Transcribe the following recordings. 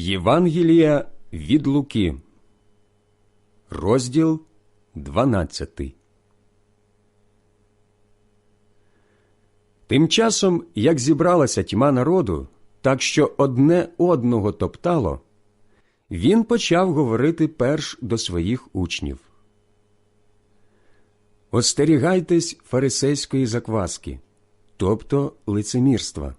Євангелія від Луки, розділ 12. Тим часом, як зібралася тьма народу, так що одне одного топтало, він почав говорити перш до своїх учнів. Остерігайтесь фарисейської закваски, тобто лицемірства.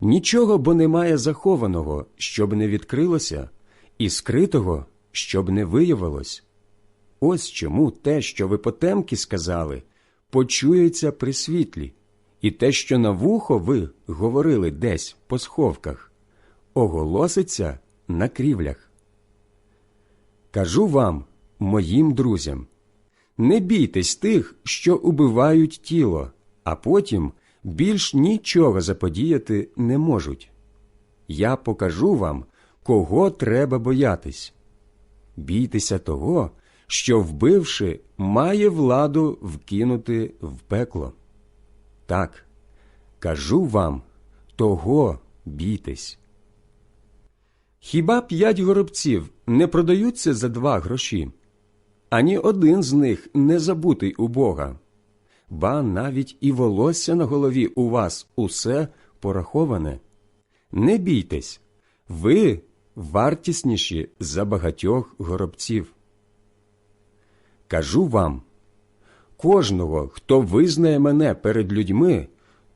Нічого бо немає захованого, щоб не відкрилося, і скритого, щоб не виявилось. Ось чому те, що ви потемки сказали, почується при світлі, і те, що на вухо ви говорили десь по сховках, оголоситься на крівлях. Кажу вам, моїм друзям, не бійтесь тих, що убивають тіло, а потім більш нічого заподіяти не можуть. Я покажу вам, кого треба боятись. Бійтеся того, що, вбивши, має владу вкинути в пекло. Так, кажу вам, того бійтесь. Хіба п'ять горобців не продаються за два гроші? Ані один з них не забутий у Бога ба навіть і волосся на голові у вас усе пораховане. Не бійтесь, ви вартісніші за багатьох горобців. Кажу вам кожного, хто визнає мене перед людьми,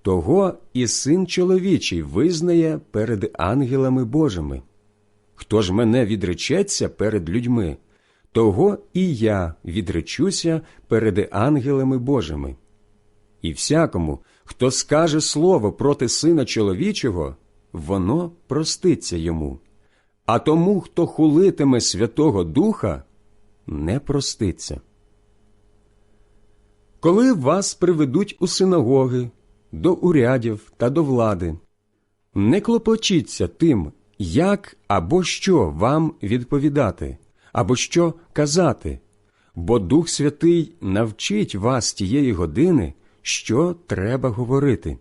того і син чоловічий визнає перед ангелами Божими. Хто ж мене відречеться перед людьми, того і я відречуся перед ангелами Божими. І всякому, хто скаже слово проти сина чоловічого, воно проститься йому, а тому, хто хулитиме Святого Духа, не проститься. Коли вас приведуть у синагоги, до урядів та до влади, не клопочіться тим, як або що вам відповідати, або що казати, бо Дух Святий навчить вас тієї години, що треба говорити.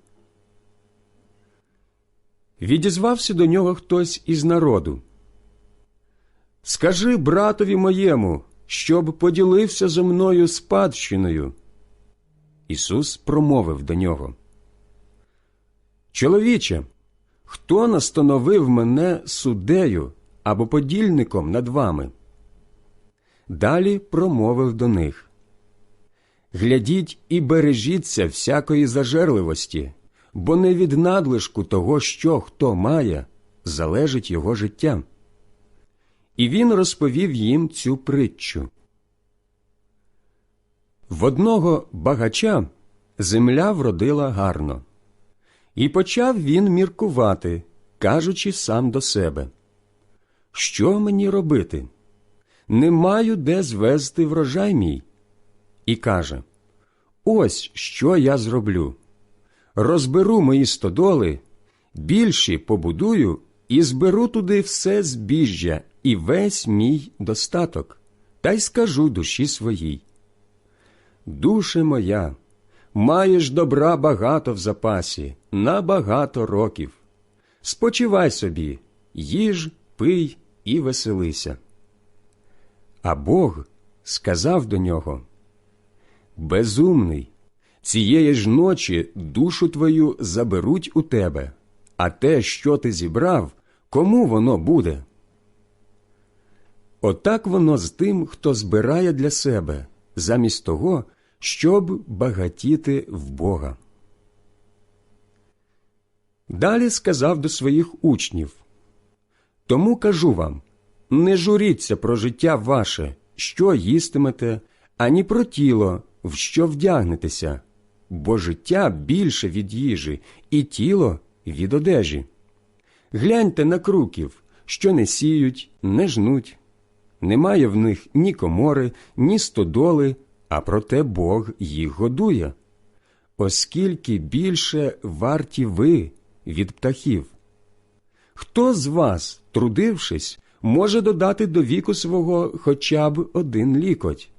Відізвався до нього хтось із народу. Скажи братові моєму, щоб поділився зо мною спадщиною. Ісус промовив до нього. Чоловіче, хто настановив мене суддею або подільником над вами? Далі промовив до них Глядіть і бережіться всякої зажерливості, бо не від надлишку того, що хто має, залежить його життя. І він розповів їм цю притчу. В одного багача земля вродила гарно, і почав він міркувати, кажучи сам до себе Що мені робити? Не маю де звезти врожай мій. І каже Ось що я зроблю. Розберу мої стодоли, більші побудую і зберу туди все збіжжя і весь мій достаток, та й скажу душі своїй. Душе моя, маєш добра багато в запасі, на багато років. Спочивай собі, їж, пий і веселися. А Бог сказав до нього Безумний, цієї ж ночі душу твою заберуть у тебе, а те, що ти зібрав, кому воно буде? Отак воно з тим, хто збирає для себе, замість того, щоб багатіти в Бога. Далі сказав до своїх учнів Тому кажу вам не журіться про життя ваше, що їстимете, ані про тіло, в що вдягнетеся, бо життя більше від їжі, і тіло від одежі. Гляньте на круків, що не сіють, не жнуть. Немає в них ні комори, ні стодоли, а проте Бог їх годує. Оскільки більше варті ви від птахів. Хто з вас, трудившись, може додати до віку свого хоча б один лікоть?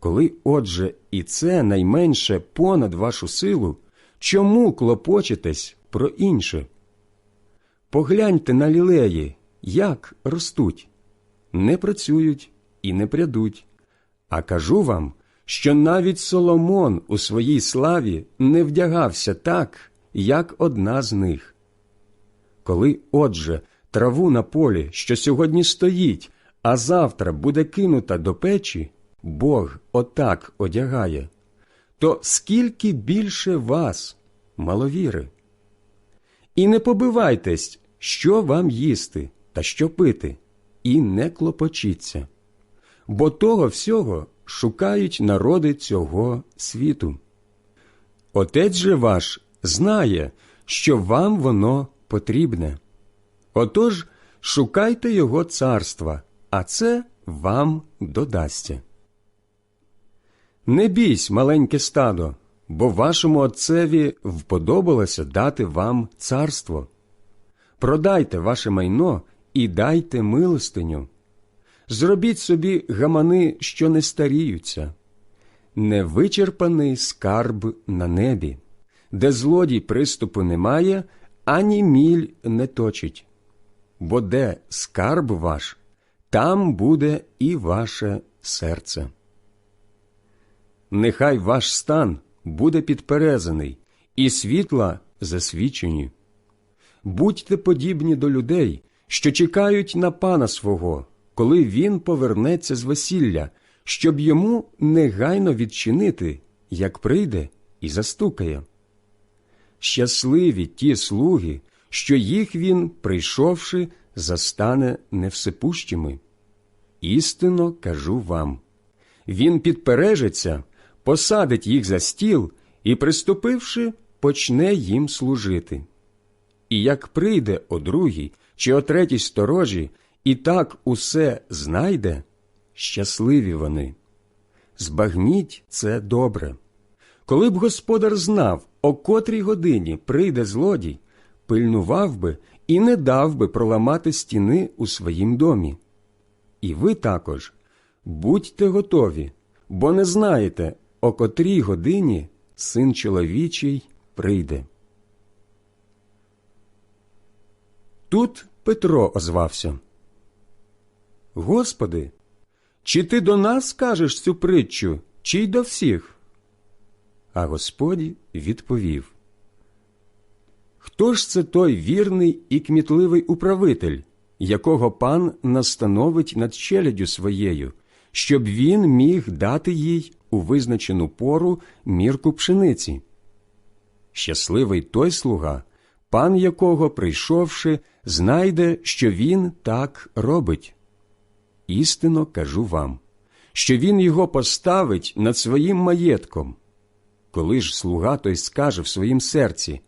Коли, отже, і це найменше понад вашу силу, чому клопочетесь про інше? Погляньте на лілеї, як ростуть, не працюють і не прядуть. А кажу вам, що навіть Соломон у своїй славі не вдягався так, як одна з них. Коли, отже, траву на полі, що сьогодні стоїть, а завтра буде кинута до печі, Бог отак одягає, то скільки більше вас, маловіри? І не побивайтесь, що вам їсти та що пити, і не клопочіться, бо того всього шукають народи цього світу. Отець же ваш знає, що вам воно потрібне. Отож шукайте його царства, а це вам додасться. Не бійсь, маленьке стадо, бо вашому отцеві вподобалося дати вам царство. Продайте ваше майно і дайте милостиню. Зробіть собі гамани, що не старіються, невичерпаний скарб на небі, де злодій приступу немає, ані міль не точить. Бо де скарб ваш, там буде і ваше серце. Нехай ваш стан буде підперезаний, і світла засвічені. Будьте подібні до людей, що чекають на пана свого, коли він повернеться з весілля, щоб йому негайно відчинити, як прийде і застукає. Щасливі ті слуги, що їх він, прийшовши, застане невсипущими. Істинно кажу вам він підпережеться, посадить їх за стіл і, приступивши, почне їм служити. І як прийде о другій чи о третій сторожі, і так усе знайде, щасливі вони. Збагніть це добре. Коли б господар знав, о котрій годині прийде злодій, пильнував би і не дав би проламати стіни у своїм домі. І ви також будьте готові, бо не знаєте, о котрій годині син чоловічий прийде. Тут Петро озвався. Господи, чи ти до нас кажеш цю притчу, чи й до всіх? А Господь відповів Хто ж це той вірний і кмітливий управитель, якого пан настановить над челядю своєю, щоб він міг дати їй у визначену пору мірку пшениці? Щасливий той слуга, пан якого, прийшовши, знайде, що він так робить. Істинно кажу вам, що він його поставить над своїм маєтком. Коли ж слуга той скаже в своїм серці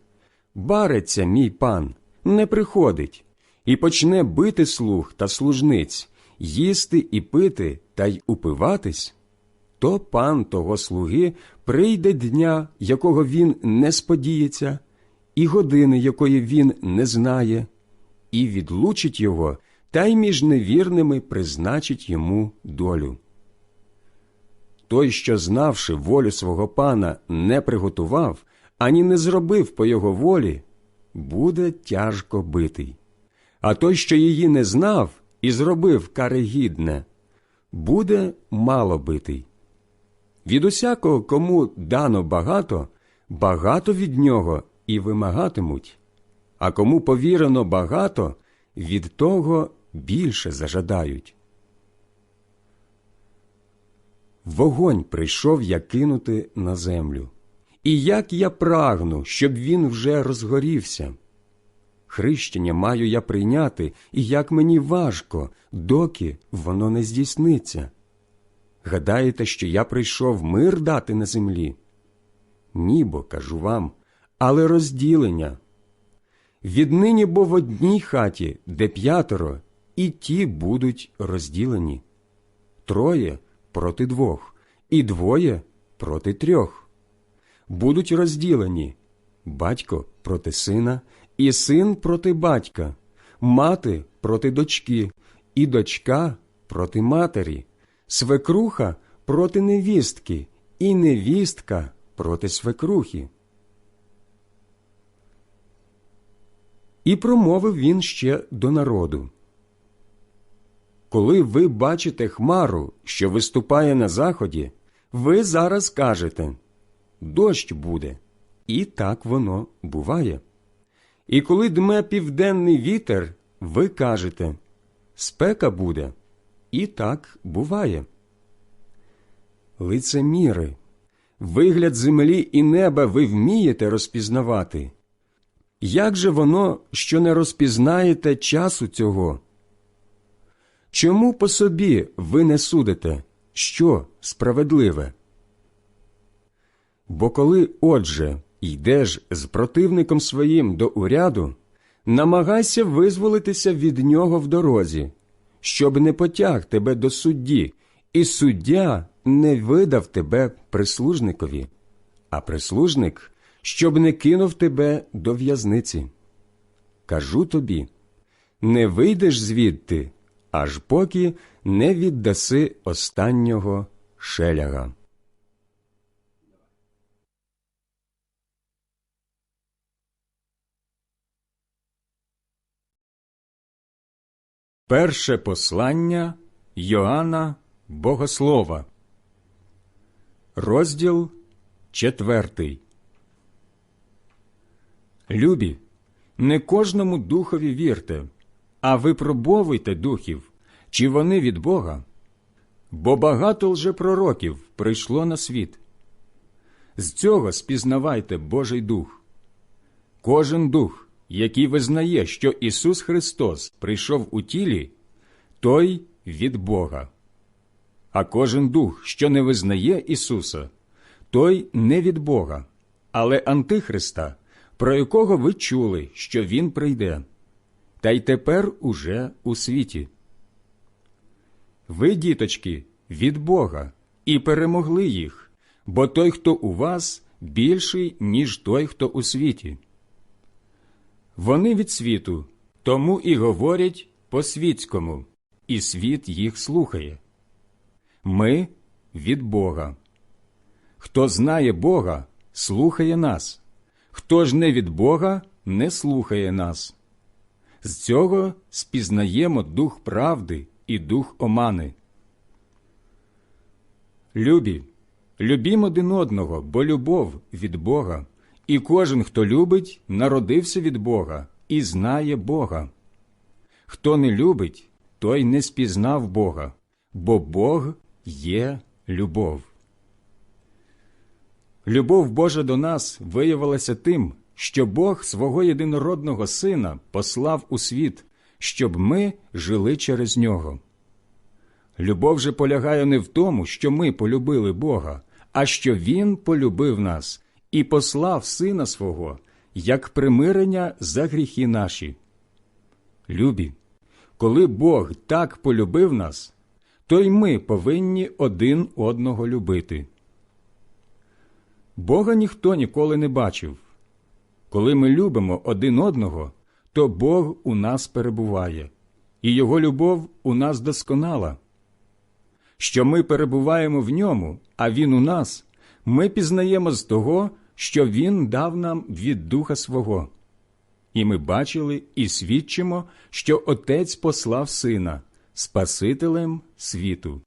Бариться мій пан, не приходить, і почне бити слуг та служниць, їсти і пити та й упиватись, то пан того слуги прийде дня, якого він не сподіється, і години, якої він не знає, і відлучить його, та й між невірними призначить йому долю. Той, що, знавши волю свого пана, не приготував, ані не зробив по його волі, буде тяжко битий. А той, що її не знав і зробив карегідне, буде мало битий. Від усякого, кому дано багато, багато від нього і вимагатимуть, а кому повірено багато, від того більше зажадають. Вогонь прийшов я кинути на землю. І як я прагну, щоб він вже розгорівся. Хрещення маю я прийняти, і як мені важко, доки воно не здійсниться. Гадаєте, що я прийшов мир дати на землі? Нібо, кажу вам, але розділення. Віднині бо в одній хаті, де п'ятеро, і ті будуть розділені троє проти двох, і двоє проти трьох. Будуть розділені батько проти сина, і син проти батька, мати проти дочки, і дочка проти матері, свекруха проти невістки, і невістка проти свекрухи. І промовив він ще до народу коли ви бачите хмару, що виступає на заході, ви зараз кажете дощ буде, і так воно буває. І коли дме південний вітер, ви кажете спека буде, і так буває. Лицеміри, вигляд землі і неба ви вмієте розпізнавати. Як же воно, що не розпізнаєте часу цього? Чому по собі ви не судите, що справедливе? Бо коли, отже, йдеш з противником своїм до уряду, намагайся визволитися від нього в дорозі, щоб не потяг тебе до судді, і суддя не видав тебе прислужникові, а прислужник, щоб не кинув тебе до в'язниці. Кажу тобі не вийдеш звідти, аж поки не віддаси останнього шеляга. Перше послання Йоанна Богослова, розділ четвертий. Любі, не кожному духові вірте, а випробовуйте духів, чи вони від Бога. Бо багато лжепророків прийшло на світ. З цього спізнавайте Божий дух. Кожен дух, який визнає, що Ісус Христос прийшов у тілі, той від Бога. А кожен дух, що не визнає Ісуса, той не від Бога, але Антихриста, про якого ви чули, що Він прийде, та й тепер уже у світі. Ви, діточки, від Бога, і перемогли їх, бо той, хто у вас, більший, ніж той, хто у світі. Вони від світу, тому і говорять по світському, і світ їх слухає. Ми від Бога. Хто знає Бога, слухає нас, хто ж не від Бога, не слухає нас. З цього спізнаємо дух правди і дух омани. Любі, любім один одного, бо любов від Бога, і кожен, хто любить, народився від Бога і знає Бога. Хто не любить, той не спізнав Бога, бо Бог є любов. Любов Божа до нас виявилася тим, що Бог свого єдинородного Сина послав у світ, щоб ми жили через нього. Любов же полягає не в тому, що ми полюбили Бога, а що Він полюбив нас і послав Сина свого як примирення за гріхи наші. Любі, коли Бог так полюбив нас, то й ми повинні один одного любити. Бога ніхто ніколи не бачив. Коли ми любимо один одного, то Бог у нас перебуває, і Його любов у нас досконала. Що ми перебуваємо в ньому, а Він у нас, ми пізнаємо з того, що Він дав нам від Духа свого. І ми бачили і свідчимо, що Отець послав Сина, Спасителем світу.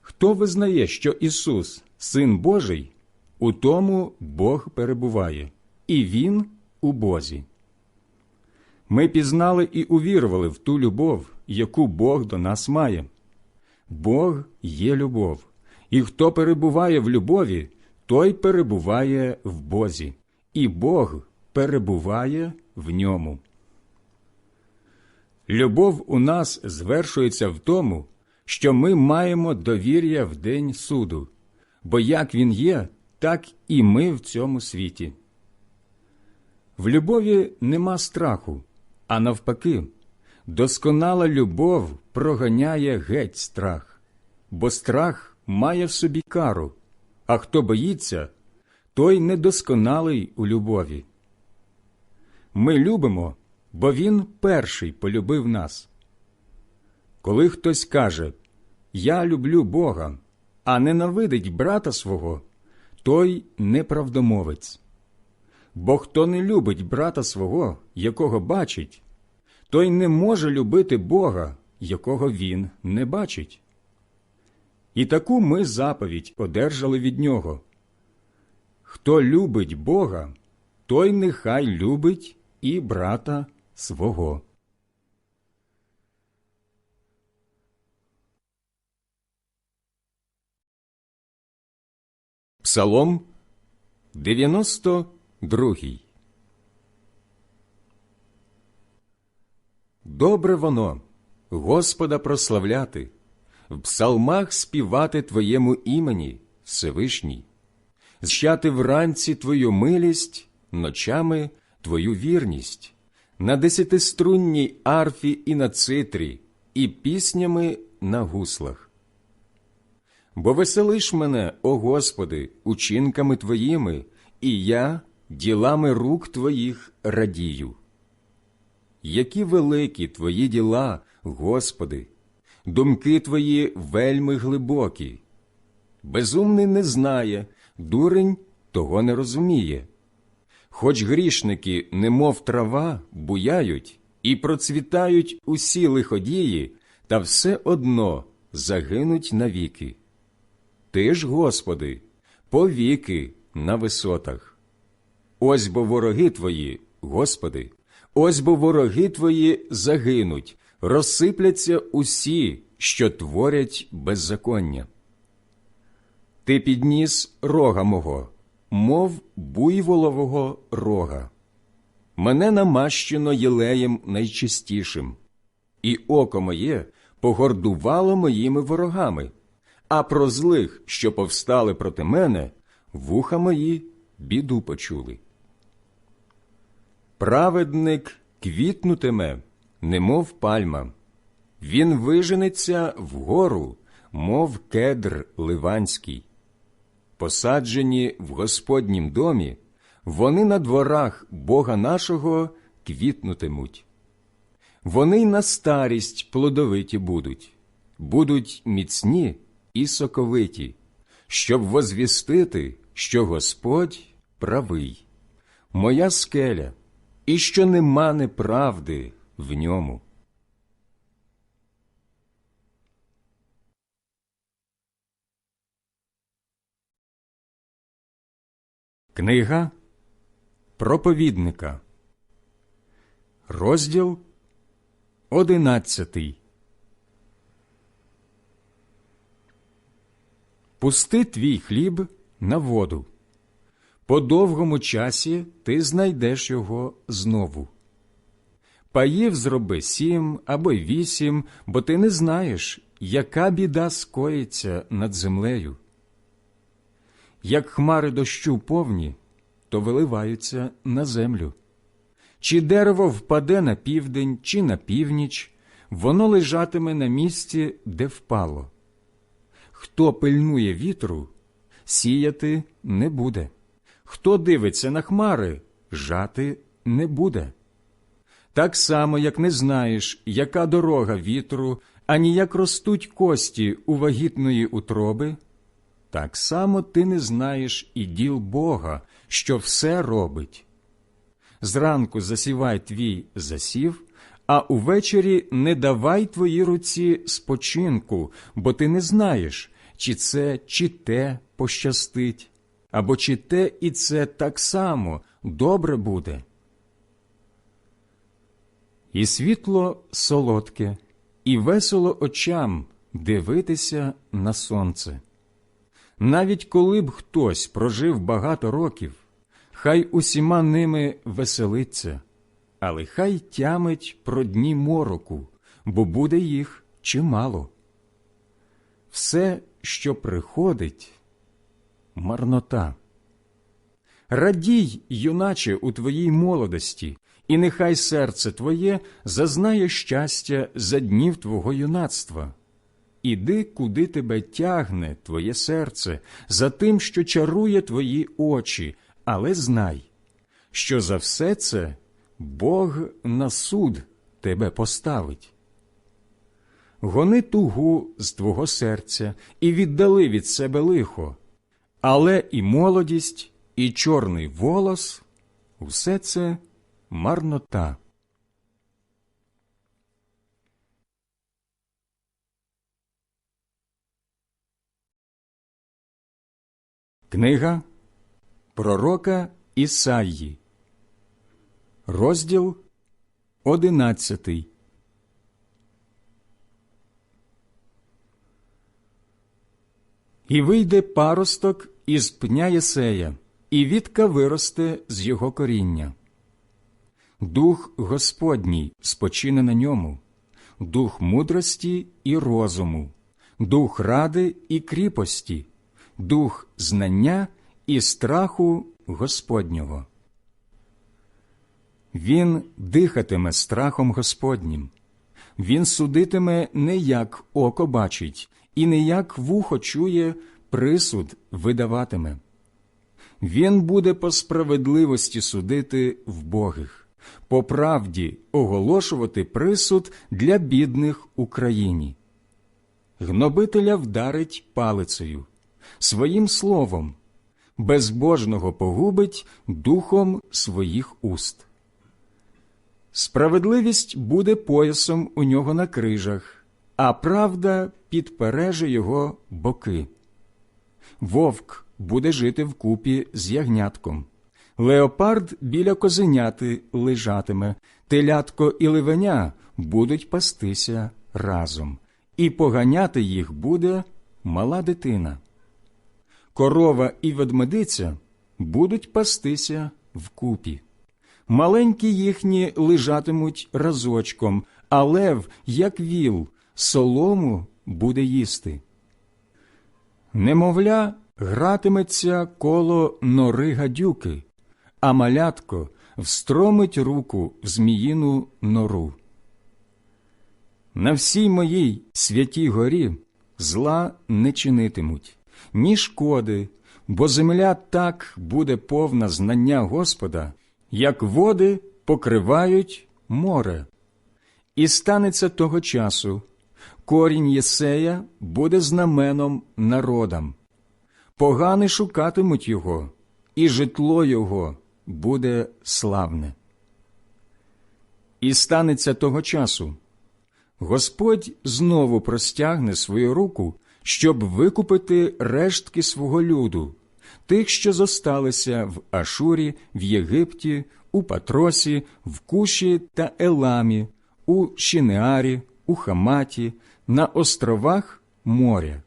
Хто визнає, що Ісус, Син Божий, у тому Бог перебуває, і Він у Бозі. Ми пізнали і увірували в ту любов, яку Бог до нас має. Бог є любов, і хто перебуває в любові, той перебуває в Бозі, і Бог перебуває в ньому. Любов у нас звершується в тому, що ми маємо довір'я в день суду, бо як він є, так і ми в цьому світі. В любові нема страху, а навпаки, досконала любов проганяє геть страх, бо страх має в собі кару, а хто боїться, той недосконалий у любові. Ми любимо, бо Він перший полюбив нас. Коли хтось каже Я люблю Бога, а ненавидить брата свого, той неправдомовець. Бо хто не любить брата свого, якого бачить, той не може любити Бога, якого він не бачить. І таку ми заповідь одержали від нього. Хто любить Бога, той нехай любить і брата свого. Псалом 92 Добре воно, Господа прославляти, в псалмах співати Твоєму імені, Всевишній, зчати вранці Твою милість, ночами Твою вірність, на десятиструнній арфі і на цитрі, і піснями на гуслах. Бо веселиш мене, о Господи, учинками Твоїми, і я ділами рук Твоїх радію. Які великі Твої діла, Господи, думки Твої вельми глибокі. Безумний не знає, дурень того не розуміє. Хоч грішники, немов трава, буяють і процвітають усі лиходії, та все одно загинуть навіки. Ти ж, Господи, повіки на висотах. Ось бо вороги Твої, Господи, ось бо вороги Твої загинуть, розсипляться усі, що творять беззаконня. Ти підніс рога мого, мов буйволового рога. Мене намащено єлеєм найчистішим, і око моє погордувало моїми ворогами, а про злих, що повстали проти мене, вуха мої біду почули. Праведник квітнутиме, немов пальма, він виженеться вгору, мов кедр ливанський. Посаджені в Господнім домі, вони на дворах Бога нашого квітнутимуть. Вони й на старість плодовиті будуть, будуть міцні і соковиті, щоб возвістити, що Господь правий, моя скеля, і що нема неправди в ньому. Книга проповідника, розділ одинадцятий. Пусти твій хліб на воду. По довгому часі ти знайдеш його знову. Паїв зроби сім або вісім, бо ти не знаєш, яка біда скоїться над землею. Як хмари дощу повні, то виливаються на землю. Чи дерево впаде на південь, чи на північ, воно лежатиме на місці, де впало. Хто пильнує вітру, сіяти не буде. Хто дивиться на хмари, жати не буде. Так само, як не знаєш, яка дорога вітру, ані як ростуть кості у вагітної утроби, так само ти не знаєш і діл Бога, що все робить. Зранку засівай твій засів, а увечері не давай твоїй руці спочинку, бо ти не знаєш, чи це, чи те пощастить, або чи те і це так само добре буде. І світло солодке, і весело очам дивитися на сонце. Навіть коли б хтось прожив багато років, хай усіма ними веселиться, але хай тямить про дні мороку, бо буде їх чимало. Все, що приходить, марнота. Радій, юначе, у твоїй молодості, і нехай серце твоє зазнає щастя за днів твого юнацтва. Іди, куди тебе тягне твоє серце, за тим, що чарує твої очі, але знай, що за все це Бог на суд тебе поставить. Гони тугу з твого серця і віддали від себе лихо, але і молодість, і чорний волос усе це марнота. Книга Пророка Ісаї, розділ одинадцятий. І вийде паросток із пня Єсея, і вітка виросте з його коріння. Дух Господній спочине на ньому, дух мудрості і розуму, дух ради і кріпості, дух знання і страху Господнього. Він дихатиме страхом Господнім. Він судитиме не як око бачить, і не як вухо чує, присуд видаватиме. Він буде по справедливості судити вбогих, по правді оголошувати присуд для бідних Україні. Гнобителя вдарить палицею, своїм словом, безбожного погубить духом своїх уст. Справедливість буде поясом у нього на крижах, а правда підпереже його боки. Вовк буде жити вкупі з ягнятком. Леопард біля козеняти лежатиме, телятко і ливеня будуть пастися разом, і поганяти їх буде мала дитина. Корова і ведмедиця будуть пастися вкупі. Маленькі їхні лежатимуть разочком, а лев, як віл, солому буде їсти. Немовля гратиметься коло нори гадюки, а малятко встромить руку в зміїну нору. На всій моїй святій горі зла не чинитимуть, ні шкоди, бо земля так буде повна знання Господа, як води покривають море. І станеться того часу, корінь Єсея буде знаменом народам. Погани шукатимуть його, і житло його буде славне. І станеться того часу. Господь знову простягне свою руку, щоб викупити рештки свого люду, тих, що зосталися в Ашурі, в Єгипті, у Патросі, в Куші та Еламі, у Шинеарі, у Хаматі, на островах моря.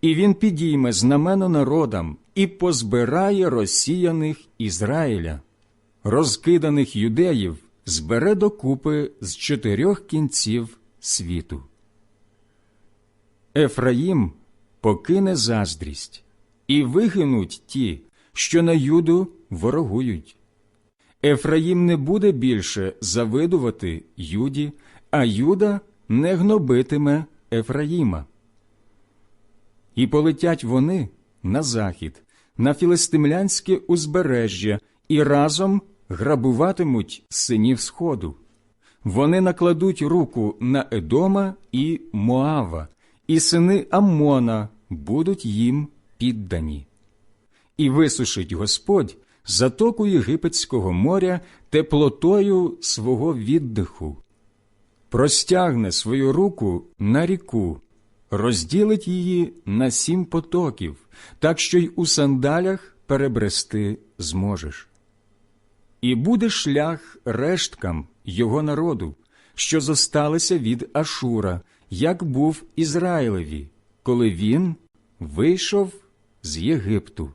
І він підійме знамено народам і позбирає розсіяних Ізраїля, розкиданих юдеїв збере докупи з чотирьох кінців світу. Ефраїм покине заздрість, і вигинуть ті, що на юду ворогують. Ефраїм не буде більше завидувати Юді, а Юда не гнобитиме Ефраїма. І полетять вони на захід, на філистимлянське узбережжя, і разом грабуватимуть синів сходу. Вони накладуть руку на Едома і Моава, і сини Аммона будуть їм піддані. І висушить Господь затоку Єгипетського моря теплотою свого віддиху, простягне свою руку на ріку, розділить її на сім потоків, так що й у сандалях перебрести зможеш. І буде шлях решткам його народу, що зосталися від Ашура, як був Ізраїлеві, коли він вийшов з Єгипту.